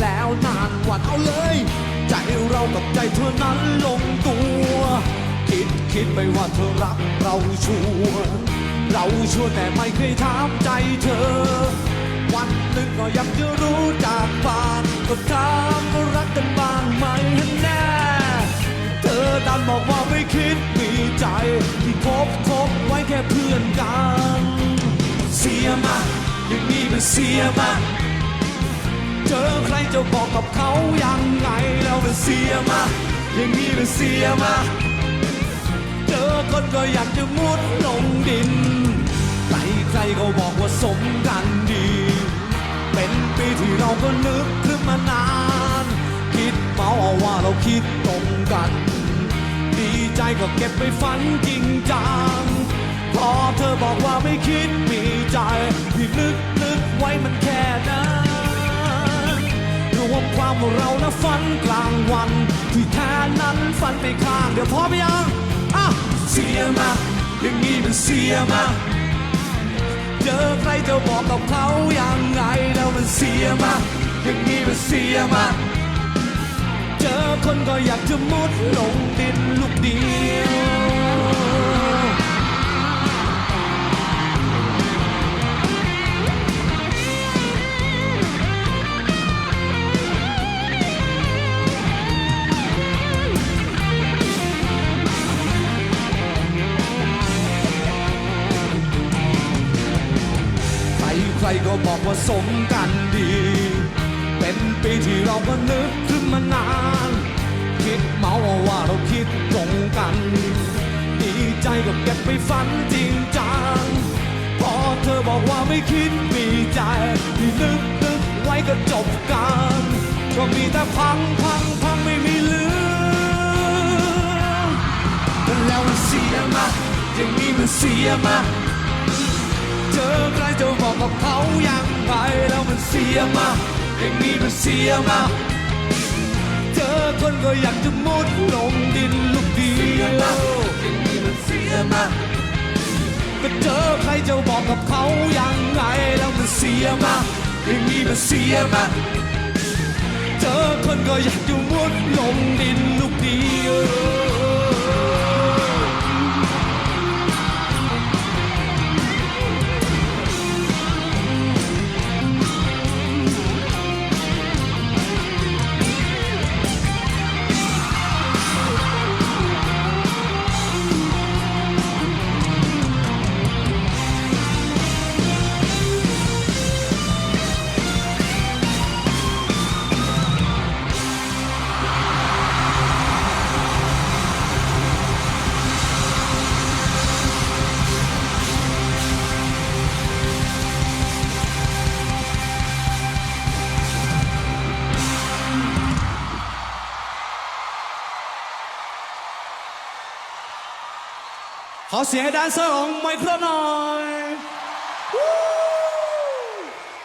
แล้วนานวันเอาเลย ใจเรากับใจเธอนั้นลงตัว คิดคิดไปว่าเธอรักเราชัวร์เราชัวร์แต่ไม่เคยถามใจเธอ วันหนึ่งก็ยากจะรู้จากปากก็ถามว่ารักกันบ้างไหมแน่เธอดันบอกว่าไม่คิดมีใจ ที่คบคบไว้แค่เพื่อนกัน เสียมาอย่างนี้มันเสียมา จะบอกกับเขายังไงแล้วมันเสียมา อย่างนี้มันเสียมา เจอคนก็อยากจะมุดลงดิน ใครใครก็บอกว่าสมกันดี เป็นปีที่เราก็นึกขึ้นมานาน คิดเมาเอาว่าเราคิดตรงกัน ดีใจก็เก็บไปฝันจริงจัง พอเธอบอกว่าไม่คิดมีใจที่นึก ว่าเรานะฝันกลางวัน ที่แท้นั้นฝันไปข้าง เดี๋ยวพอไปยังอะเสียมาอย่างนี้มันเสียมาเจอใครจะบอกกับเขายังไงแล้วมันเสียมาอย่างนี้มันเสียมาเจอคนก็อยากจะมุดลงดินลูกเดียว ใครก็บอกว่าสมกันดี เป็นปีที่เราก็นึกขึ้นมานาน คิดเมาว่าเราคิดตรงกัน ดีใจกับเก็บไปฝันจริงจัง พอเธอบอกว่าไม่คิดมีใจที่นึกนึกไว้ก็จบกันก็มีแต่พังพังพังไม่มีเหลือแล้วมันเสียมาอย่างนี้มันเสียมา อใครจะบอกกับเขายังไงแล้วมันเสียมาอย่างนี้มันเสียมาเจอคนก็อยากจะมุดลงดินลูกเดียวอย่างนี้มันเสียมาก็เจอใครจะบอกกับเขายังไงแล้วมันเสียมาอย่างนี้มันเสียมาเจอคนก็อยากจะมุดลงดินลูกเดียว ขอเสียงให้แดนเซอร์ของไมโครหน่อย